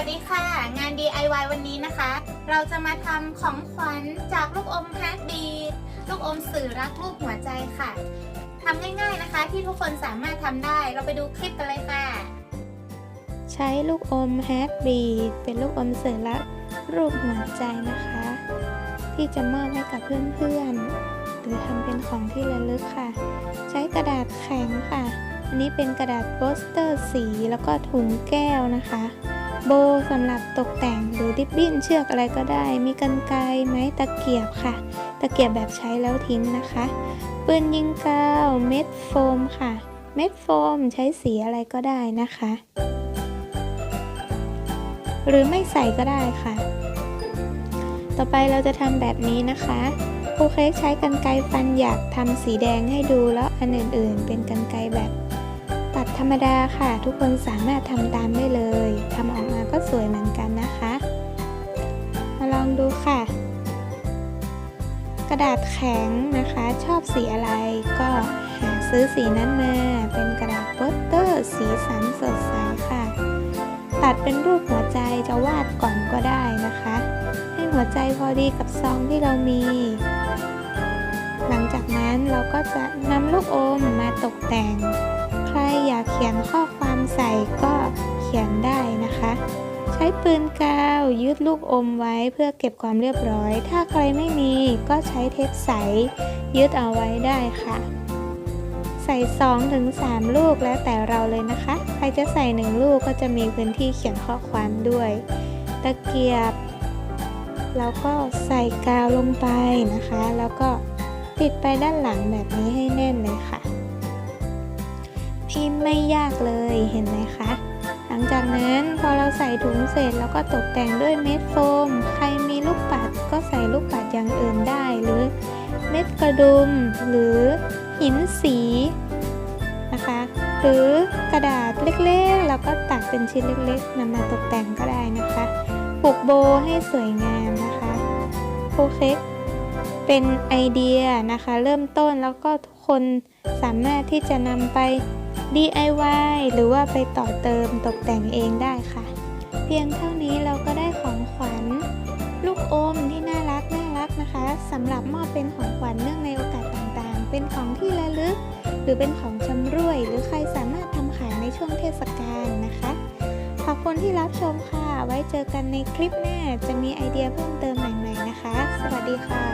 วัสดีค่ะ งาน DIY วันนี้นะคะ เราจะมาทำของขวัญจากลูกอมแฮปปี้ลูกอมสื่อรักรูปหัวใจค่ะทำง่ายๆนะคะ ที่ทุกคนสามารถทำได้ เราไปดูคลิปกันเลยค่ะ ใช้ลูกอมแฮปบีดเป็นลูกอมสื่อลักรูปหัวใจนะคะ ที่จะมอบให้กับเพื่อนๆ หรือทำเป็นของที่ระลึกค่ะ ใช้กระดาษแข็งค่ะ อันนี้เป็นกระดาษโปสเตอร์สีแล้วก็ถุงแก้วนะคะ โบสำหรับตกแต่งหรือริบบิ้นเชือกอะไรก็ได้ มีกันไกรไม้ตะเกียบค่ะ ตะเกียบแบบใช้แล้วทิ้งนะคะปืนยิงกาวเม็ดโฟมค่ะ เม็ดโฟมใช้สีอะไรก็ได้นะคะ หรือไม่ใส่ก็ได้ค่ะ ต่อไปเราจะทำแบบนี้นะคะครูเค้กใช้กันไกรฟันหยักทำสีแดงให้ดูแล้วอันอื่นๆ เป็นกันไกรแบบ รรมดาค่ะ ทุกคนสามารถทำตามได้เลยทำออกมาก็สวยเหมือนกันนะคะ มาลองดูค่ะ กระดาษแข็งนะคะ ชอบสีอะไรก็หาซื้อสีนั้นมา เป็นกระดาษโปสเตอร์สีสันสดใสค่ะ ตัดเป็นรูปหัวใจจะวาดก่อนก็ได้นะคะ ให้หัวใจพอดีกับซองที่เรามีหลังจากนั้นเราก็จะนำลูกอมมาตกแต่ง ใครอยากเขียนข้อความใส่ก็เขียนได้นะคะ ใช้ปืนกาวยึดลูกอมไว้เพื่อเก็บความเรียบร้อย ถ้าใครไม่มีก็ใช้เทปใสยึดเอาไว้ได้ค่ะ ใส่2ถึง3ลูกแล้วแต่เราเลยนะคะ ใครจะใส่ 1 ลูกก็จะมีพื้นที่เขียนข้อความด้วย ตะเกียบแล้วก็ใส่กาวลงไปนะคะ แล้วก็ติดไปด้านหลังแบบนี้ให้แน่นเลยค่ะ พิมพ์ไม่ยากเลยเห็นไหมคะ หลังจากนั้นพอเราใส่ถุงเสร็จแล้วก็ตกแต่งด้วยเม็ดโฟม ใครมีลูกปัดก็ใส่ลูกปัดอย่างอื่นได้ หรือเม็ดกระดุม หรือหินสีนะคะ หรือกระดาษเล็กๆ แล้วก็ตัดเป็นชิ้นเล็กๆนำมาตกแต่งก็ได้นะคะผูกโบให้สวยงามนะคะโคเค้กเป็นไอเดียนะคะ เริ่มต้นแล้วก็ทุกคนสามารถที่จะนำไป DIY หรือว่าไปต่อเติมตกแต่งเองได้ค่ะ เพียงเท่านี้เราก็ได้ของขวัญ ลูกอมที่น่ารักน่ารักนะคะสำหรับมอบเป็นของขวัญเนื่องในโอกาสต่างๆ เป็นของที่ระลึก หรือเป็นของชำร่วย หรือใครสามารถทำขายในช่วงเทศกาลนะคะ ขอบคุณที่รับชมค่ะ ไว้เจอกันในคลิปหน้าจะมีไอเดียเพิ่มเติมใหม่ๆนะคะ สวัสดีค่ะ